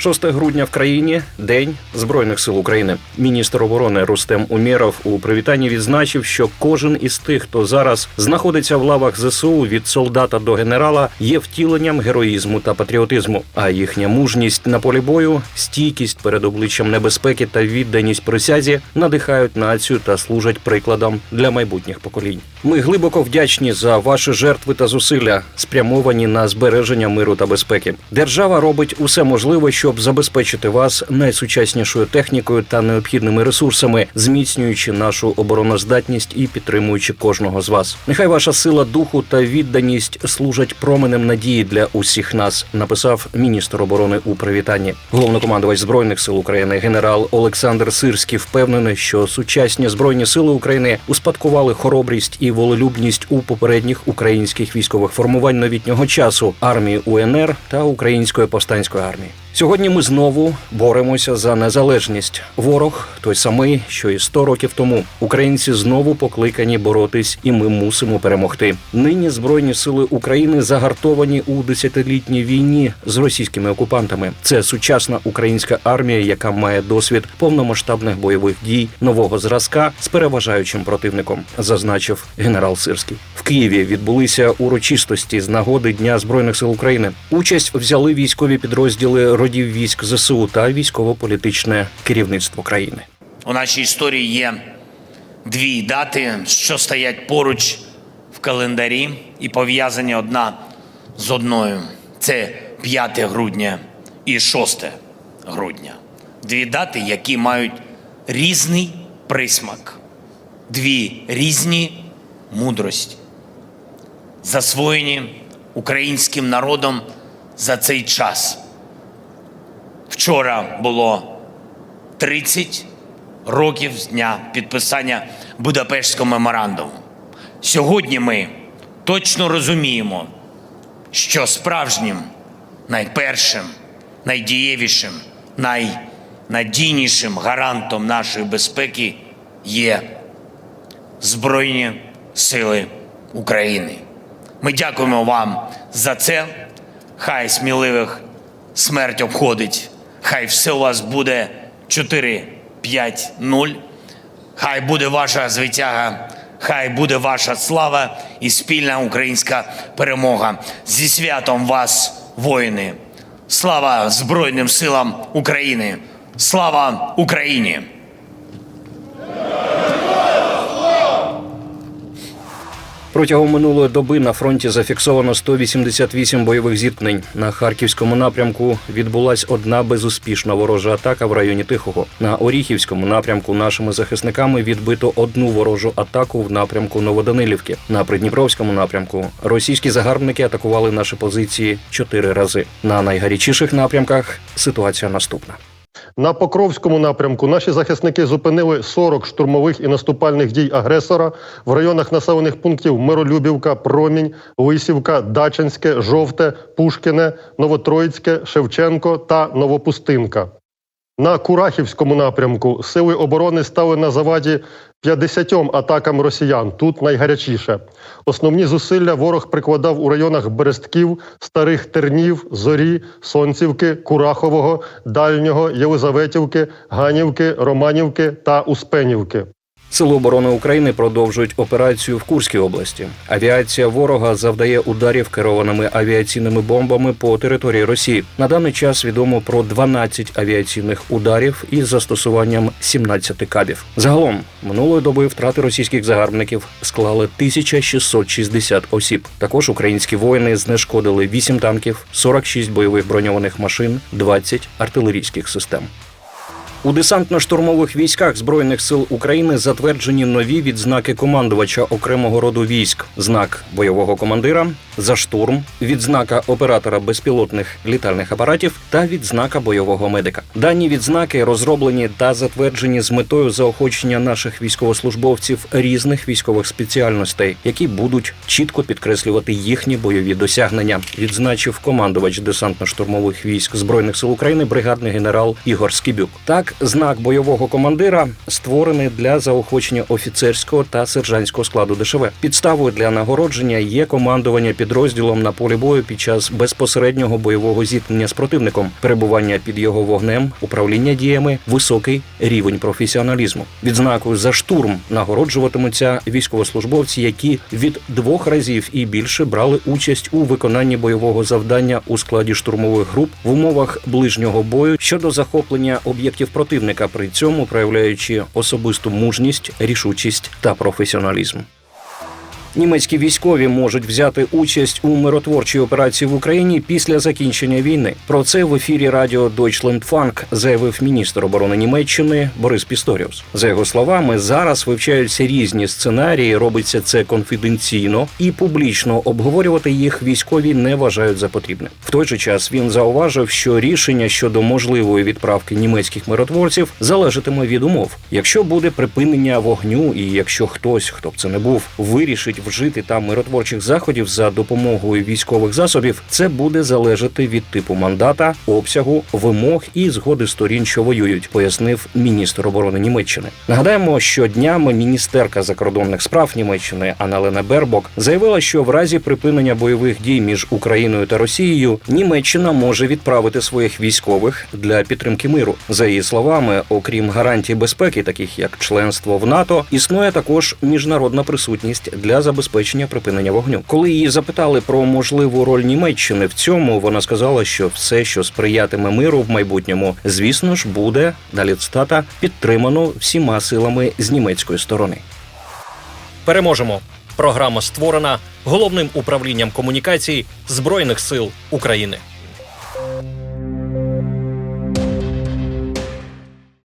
6 грудня в країні День Збройних сил України. Міністр оборони Рустем Умєров у привітанні відзначив, що кожен із тих, хто зараз знаходиться в лавах ЗСУ від солдата до генерала, є втіленням героїзму та патріотизму. А їхня мужність на полі бою, стійкість перед обличчям небезпеки та відданість присязі надихають націю та служать прикладом для майбутніх поколінь. Ми глибоко вдячні за ваші жертви та зусилля, спрямовані на збереження миру та безпеки. Держава робить усе можливе, щоб забезпечити вас найсучаснішою технікою та необхідними ресурсами, зміцнюючи нашу обороноздатність і підтримуючи кожного з вас. Нехай ваша сила духу та відданість служать променем надії для усіх нас, написав міністр оборони у привітанні. Головнокомандувач збройних сил України генерал Олександр Сирський впевнений, що сучасні збройні сили України успадкували хоробрість і волелюбність у попередніх українських військових формувань новітнього часу армії УНР та Української повстанської армії. Сьогодні ми знову боремося за незалежність. Ворог той самий, що і 100 років тому. Українці знову покликані боротись, і ми мусимо перемогти. Нині збройні сили України загартовані у десятилітній війні з російськими окупантами. Це сучасна українська армія, яка має досвід повномасштабних бойових дій нового зразка з переважаючим противником, зазначив генерал Сирський. В Києві відбулися урочистості з нагоди Дня збройних сил України. Участь взяли військові підрозділи родів військ ЗСУ та військово-політичне керівництво країни. У нашій історії є дві дати, що стоять поруч в календарі і пов'язані одна з одною. Це 5 грудня і 6 грудня. Дві дати, які мають різний присмак, дві різні мудрості, засвоєні українським народом за цей час. Вчора було 30 років з дня підписання Будапештського меморандуму. Сьогодні ми точно розуміємо, що справжнім, найпершим, найдієвішим, найнадійнішим гарантом нашої безпеки є Збройні Сили України. Ми дякуємо вам за це. Хай сміливих смерть обходить. Хай все у вас буде 4-5-0. Хай буде ваша звитяга, хай буде ваша слава і спільна українська перемога. Зі святом вас, воїни! Слава Збройним силам України! Слава Україні! Протягом минулої доби на фронті зафіксовано 188 бойових зіткнень. На харківському напрямку відбулась одна безуспішна ворожа атака в районі Тихого. На Оріхівському напрямку нашими захисниками відбито одну ворожу атаку в напрямку Новоданилівки. На Придніпровському напрямку російські загарбники атакували наші позиції чотири рази. На найгарячіших напрямках ситуація наступна. На Покровському напрямку наші захисники зупинили 40 штурмових і наступальних дій агресора в районах населених пунктів Миролюбівка, Промінь, Лисівка, Дачинське, Жовте, Пушкіне, Новотроїцьке, Шевченко та Новопустинка. На Курахівському напрямку сили оборони стали на заваді 50 атакам росіян. Тут найгарячіше. Основні зусилля ворог прикладав у районах Берестків, Старих Тернів, Зорі, Сонцівки, Курахового, Дальнього, Єлизаветівки, Ганівки, Романівки та Успенівки. Сили оборони України продовжують операцію в Курській області. Авіація ворога завдає ударів керованими авіаційними бомбами по території Росії. На даний час відомо про 12 авіаційних ударів із застосуванням 17 кабів. Загалом минулої доби втрати російських загарбників склали 1660 осіб. Також українські воїни знешкодили 8 танків, 46 бойових броньованих машин, 20 артилерійських систем. У десантно-штурмових військах збройних сил України затверджені нові відзнаки командувача окремого роду військ: знак бойового командира за штурм, відзнака оператора безпілотних літальних апаратів та відзнака бойового медика. Дані відзнаки розроблені та затверджені з метою заохочення наших військовослужбовців різних військових спеціальностей, які будуть чітко підкреслювати їхні бойові досягнення. Відзначив командувач десантно-штурмових військ збройних сил України, бригадний генерал Ігор Скібюк. Так знак бойового командира створений для заохочення офіцерського та сержантського складу ДШВ. Підставою для нагородження є командування підрозділом підрозділом на полі бою під час безпосереднього бойового зіткнення з противником, перебування під його вогнем, управління діями, високий рівень професіоналізму. Відзнакою за штурм нагороджуватимуться військовослужбовці, які від двох разів і більше брали участь у виконанні бойового завдання у складі штурмових груп в умовах ближнього бою щодо захоплення об'єктів противника, при цьому проявляючи особисту мужність, рішучість та професіоналізм. Німецькі військові можуть взяти участь у миротворчій операції в Україні після закінчення війни. Про це в ефірі радіо Deutschlandfunk заявив міністр оборони Німеччини Борис Пісторіус. За його словами, зараз вивчаються різні сценарії, робиться це конфіденційно і публічно обговорювати їх військові не вважають за потрібне. В той же час він зауважив, що рішення щодо можливої відправки німецьких миротворців залежатиме від умов. Якщо буде припинення вогню, і якщо хтось, хто б це не був, вирішить вжити там миротворчих заходів за допомогою військових засобів, це буде залежати від типу мандата, обсягу, вимог і згоди сторін, що воюють, пояснив міністр оборони Німеччини. Нагадаємо, що днями міністерка закордонних справ Німеччини Аналена Бербок заявила, що в разі припинення бойових дій між Україною та Росією Німеччина може відправити своїх військових для підтримки миру. За її словами, окрім гарантій безпеки, таких як членство в НАТО, існує також міжнародна присутність для забезпечення припинення вогню. Коли її запитали про можливу роль Німеччини в цьому, вона сказала, що все, що сприятиме миру в майбутньому, звісно ж, буде далі цитата підтримано всіма силами з німецької сторони. Переможемо. Програма створена головним управлінням комунікацій Збройних сил України.